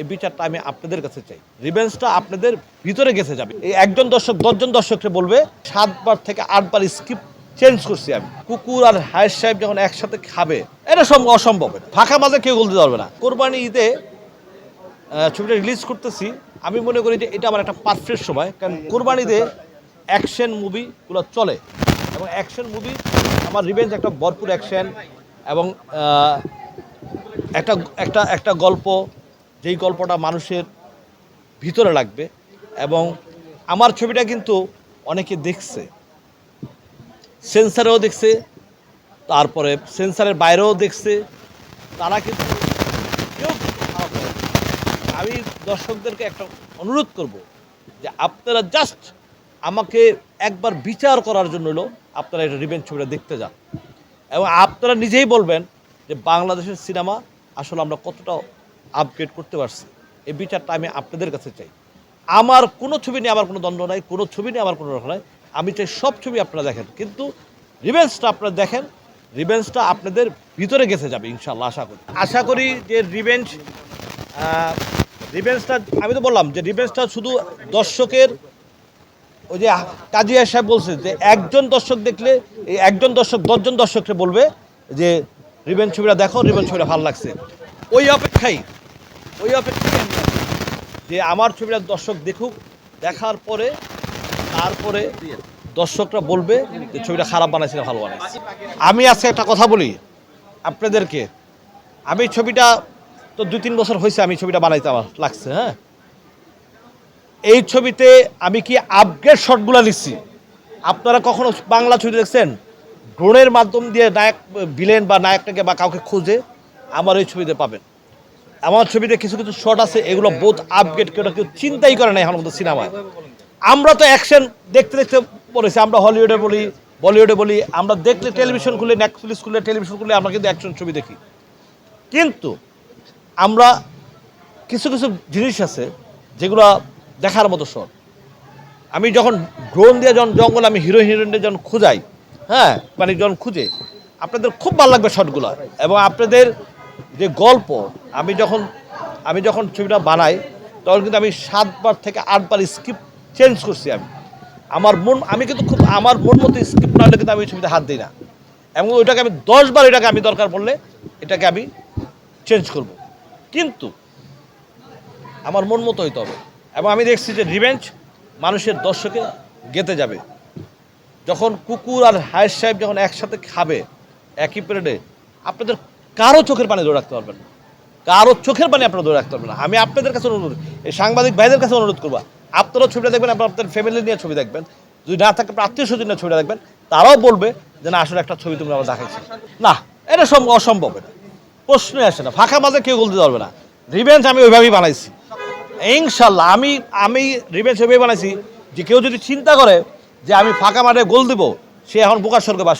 এই বিচারটা আমি আপনাদের কাছে চাই। রিভেন্সটা আপনাদের ভিতরে গেছে যাবে। এই একজন দর্শক, দশজন দর্শককে বলবে, সাতবার থেকে আটবার স্ক্রিপ্ট চেঞ্জ করছি আমি। কুকুর আর হায়ের সাহেব যখন একসাথে খাবে, এটা সম অসম্ভব। ফাঁকা মাঝে কেউ বলতে পারবে না। কোরবানি ঈদে ছবিটা রিলিজ করতেছি। আমি মনে করি যে এটা আমার একটা পারফেক্ট সময়। কারণ কোরবানিতে অ্যাকশন মুভিগুলো চলে। এবং অ্যাকশন মুভি আমার রিভেঞ্জ একটা ভরপুর অ্যাকশন এবং একটা একটা একটা গল্প যেই গল্পটা মানুষের ভিতরে লাগবে এবং আমার ছবিটা কিন্তু অনেকে দেখছে সেন্সারেও দেখছে, তারপরে সেন্সারের বাইরেও দেখছে, তারা কিন্তু। আমি দর্শকদেরকে একটা অনুরোধ করব যে আপনারা জাস্ট আমাকে একবার বিচার করার জন্য হলো আপনারা এটা রিভেঞ্জ ছবিটা দেখতে যান এবং আপনারা নিজেই বলবেন যে বাংলাদেশের সিনেমা আসলে আমরা কতটা আপগ্রেড করতে পারছি। এই বিচারটা আমি আপনাদের কাছে চাই। আমার কোনো ছবি নিয়ে আমার কোনো দ্বন্দ্ব নাই, কোনো ছবি নিয়ে আমার কোনো রকম নাই। আমি চাই সব ছবি আপনারা দেখেন। কিন্তু রিভেন্সটা আপনারা দেখেন রিভেন্সটা আপনাদের ভিতরে গেছে যাবে ইনশাল্লাহ আশা করি। আশা করি যে রিভেঞ্জ রিভেন্সটা আমি তো বললাম যে রিভেন্সটা শুধু দর্শকের ওই যে কাজিয়া সাহেব বলছে যে একজন দর্শক দেখলে একজন দর্শক, দশজন দর্শককে বলবে যে রিভেঞ্জ ছবিটা দেখো রিভেঞ্জ ছবিটা ভালো লাগছে। ওই অপেক্ষাই ওই অপেক্ষাই যে আমার ছবিটা দর্শক দেখুক, দেখার পরে, তারপরে দর্শকরা বলবে যে ছবিটা খারাপ বানাইছে না ভালো বানাইছে। আমি আজকে একটা কথা বলি আপনাদেরকে। আমি ছবিটা তো দু তিন বছর হয়েছে আমি ছবিটা বানাইতে আমার লাগছে হ্যাঁ? এই ছবিতে আমি কি আপগ্রেড শটগুলো নিচ্ছি? আপনারা কখনো বাংলা ছবি দেখছেন? ড্রোনের মাধ্যম দিয়ে নায়ক ভিলেন বা নায়কটাকে বা কাউকে খুঁজে আমার এই ছবিতে পাবেন। আমার ছবিতে কিছু কিছু শট আছে, এগুলো বোধ আপগ্রেড কেউ কেউ চিন্তাই করে না এখন মতো সিনেমায়। আমরা তো অ্যাকশন দেখতে দেখতে পড়েছি, আমরা হলিউডে বলি বলিউডে বলি, আমরা দেখলে টেলিভিশন খুলে নেটফ্লিক্স খুলে টেলিভিশন খুলে আমরা কিন্তু অ্যাকশন ছবি দেখি। কিন্তু আমরা কিছু কিছু জিনিস আছে যেগুলো দেখার মতো শট আমি যখন ড্রোন দিয়ে যখন জঙ্গল, আমি হিরো হিরোইনদের যখন খুঁজাই হ্যাঁ মানে যখন খুঁজে, আপনাদের খুব ভালো লাগবে শটগুলো এবং আপনাদের যে গল্প, আমি যখন আমি যখন ছবিটা বানাই, তখন কিন্তু আমি সাতবার থেকে আটবার স্ক্রিপ্ট চেঞ্জ করছি আমি। আমার মন, আমি কিন্তু খুব, আমার মন মতো স্ক্রিপ্ট না হলে কিন্তু আমি ছবিতে হাত দিই না। এবং ওইটাকে আমি দশবার এটাকে আমি দরকার পড়লে এটাকে আমি চেঞ্জ করব। কিন্তু আমার মন মতো হইতে হবে। এবং আমি দেখছি যে রিভেঞ্জ মানুষের দর্শকে গেতে যাবে। যখন কুকুর আর হায়ের সাহেব যখন একসাথে খাবে, একই প্লেটে আপনাদের কারও চোখের পানি ধরে রাখতে পারবেন না। কারও চোখের পানি আপনারা ধরে রাখতে পারবেন না। আমি আপনাদের কাছে অনুরোধ সাংবাদিক ভাইদের কাছে অনুরোধ করব আপনারাও ছবিটা দেখবেন, আপনার আপনার ফ্যামিলি নিয়ে ছবি দেখবেন, যদি না থাকে আত্মীয় স্বজন নিয়ে ছবিটা দেখবেন, তারাও বলবে যে না, আসলে একটা ছবি তুমি আমার দেখাইছি। না, এটা সম অসম্ভব এটা। প্রশ্নই আসে না, ফাঁকা মাঝে কেউ বলতে পারবে না। রিভেঞ্জ আমি ওইভাবেই বানাইছি। ইনশাল্লাহ আমি আমি রিভেঞ্জ ওইভাবেই বানাইছি যে কেউ যদি চিন্তা করে যে আমি ফাঁকা মাঠে গোল দেবো, সে এখন বোকার স্বর্গে বাস